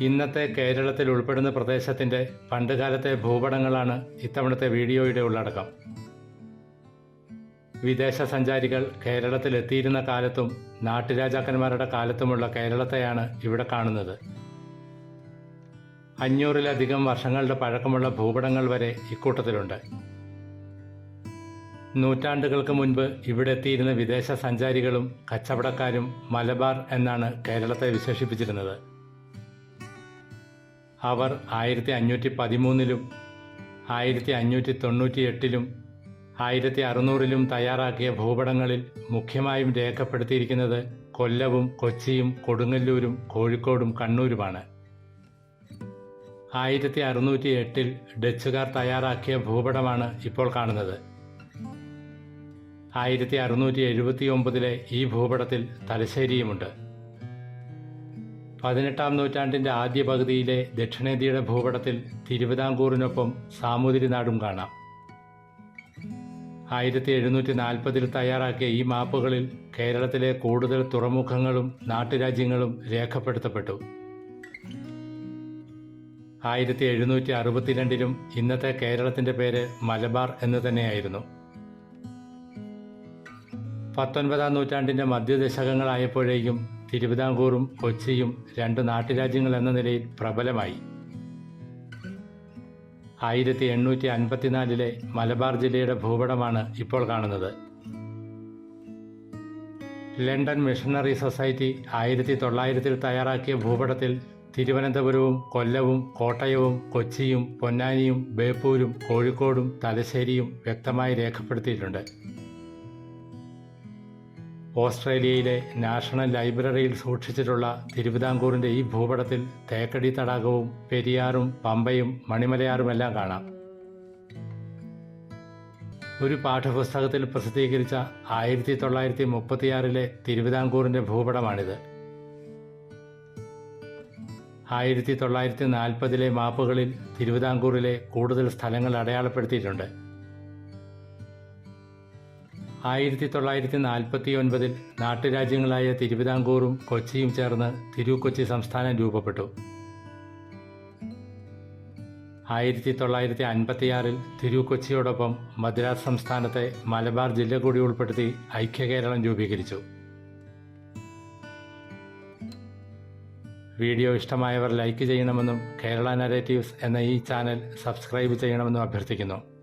ഇന്നത്തെ കേരളത്തിൽ ഉൾപ്പെടുന്ന പ്രദേശത്തിന്റെ പണ്ടുകാലത്തെ ഭൂപടങ്ങളാണ് ഇത്തവണത്തെ വീഡിയോയുടെ ഉള്ളടക്കം. വിദേശ സഞ്ചാരികൾ കേരളത്തിൽ എത്തിയിരുന്ന കാലത്തും നാട്ടുരാജാക്കന്മാരുടെ കാലത്തുമുള്ള കേരളത്തെയാണ് ഇവിടെ കാണുന്നത്. അഞ്ഞൂറിലധികം വർഷങ്ങളുടെ പഴക്കമുള്ള ഭൂപടങ്ങൾ വരെ ഇക്കൂട്ടത്തിലുണ്ട്. നൂറ്റാണ്ടുകൾക്ക് മുൻപ് ഇവിടെ എത്തിയിരുന്ന വിദേശ സഞ്ചാരികളും കച്ചവടക്കാരും മലബാർ എന്നാണ് കേരളത്തെ വിശേഷിപ്പിച്ചിരുന്നത്. അവർ ആയിരത്തി അഞ്ഞൂറ്റി പതിമൂന്നിലും ആയിരത്തി അഞ്ഞൂറ്റി തൊണ്ണൂറ്റി എട്ടിലും ആയിരത്തി അറുന്നൂറിലും തയ്യാറാക്കിയ ഭൂപടങ്ങളിൽ മുഖ്യമായും രേഖപ്പെടുത്തിയിരിക്കുന്നത് കൊല്ലവും കൊച്ചിയും കൊടുങ്ങല്ലൂരും കോഴിക്കോടും കണ്ണൂരുമാണ്. ആയിരത്തി അറുന്നൂറ്റി എട്ടിൽ ഡച്ചുകാർ തയ്യാറാക്കിയ ഭൂപടമാണ് ഇപ്പോൾ കാണുന്നത്. ആയിരത്തി അറുന്നൂറ്റി എഴുപത്തി ഒമ്പതിലെ ഈ ഭൂപടത്തിൽ തലശ്ശേരിയുമുണ്ട്. പതിനെട്ടാം നൂറ്റാണ്ടിന്റെ ആദ്യ പകുതിയിലെ ദക്ഷിണേന്ത്യയുടെ ഭൂപടത്തിൽ തിരുവിതാംകൂറിനൊപ്പം സാമൂതിരി നാടും കാണാം. ആയിരത്തി എഴുന്നൂറ്റി നാൽപ്പതിൽ തയ്യാറാക്കിയ ഈ മാപ്പുകളിൽ കേരളത്തിലെ കൂടുതൽ തുറമുഖങ്ങളും നാട്ടുരാജ്യങ്ങളും രേഖപ്പെടുത്തപ്പെട്ടു. ആയിരത്തി എഴുന്നൂറ്റി അറുപത്തിരണ്ടിലും ഇന്നത്തെ കേരളത്തിന്റെ പേര് മലബാർ എന്ന് തന്നെയായിരുന്നു. പത്തൊൻപതാം നൂറ്റാണ്ടിന്റെ മധ്യദശകങ്ങളായപ്പോഴേക്കും തിരുവിതാംകൂറും കൊച്ചിയും രണ്ട് നാട്ടുരാജ്യങ്ങൾ എന്ന നിലയിൽ പ്രബലമായി. ആയിരത്തി എണ്ണൂറ്റി അൻപത്തിനാലിലെ മലബാർ ജില്ലയുടെ ഭൂപടമാണ് ഇപ്പോൾ കാണുന്നത്. ലണ്ടൻ മിഷണറി സൊസൈറ്റി ആയിരത്തി തൊള്ളായിരത്തിൽ തയ്യാറാക്കിയ ഭൂപടത്തിൽ തിരുവനന്തപുരവും കൊല്ലവും കോട്ടയവും കൊച്ചിയും പൊന്നാനിയും ബേപ്പൂരും കോഴിക്കോടും തലശ്ശേരിയും വ്യക്തമായി രേഖപ്പെടുത്തിയിട്ടുണ്ട്. ഓസ്ട്രേലിയയിലെ നാഷണൽ ലൈബ്രറിയിൽ സൂക്ഷിച്ചിട്ടുള്ള തിരുവിതാംകൂറിന്റെ ഈ ഭൂപടത്തിൽ തേക്കടി തടാകവും പെരിയാറും പമ്പയും മണിമലയാറുമെല്ലാം കാണാം. ഒരു പാഠപുസ്തകത്തിൽ പ്രസിദ്ധീകരിച്ച ആയിരത്തി തൊള്ളായിരത്തി മുപ്പത്തിയാറിലെ തിരുവിതാംകൂറിന്റെ ഭൂപടമാണിത്. ആയിരത്തി തൊള്ളായിരത്തി നാൽപ്പതിലെ മാപ്പുകളിൽ തിരുവിതാംകൂറിലെ കൂടുതൽ സ്ഥലങ്ങൾ അടയാളപ്പെടുത്തിയിട്ടുണ്ട്. ആയിരത്തി തൊള്ളായിരത്തി നാൽപ്പത്തി ഒൻപതിൽ നാട്ടുരാജ്യങ്ങളായ തിരുവിതാംകൂറും കൊച്ചിയും ചേർന്ന് തിരുക്കൊച്ചി സംസ്ഥാനം രൂപപ്പെട്ടു. ആയിരത്തി തൊള്ളായിരത്തി അൻപത്തിയാറിൽ തിരുക്കൊച്ചിയോടൊപ്പം മദ്രാസ് സംസ്ഥാനത്തെ മലബാർ ജില്ല കൂടി ഉൾപ്പെടുത്തി ഐക്യകേരളം രൂപീകരിച്ചു. വീഡിയോ ഇഷ്ടമായവർ ലൈക്ക് ചെയ്യണമെന്നും കേരള നരേറ്റീവ്സ് എന്ന ഈ ചാനൽ സബ്സ്ക്രൈബ് ചെയ്യണമെന്നും അഭ്യർത്ഥിക്കുന്നു.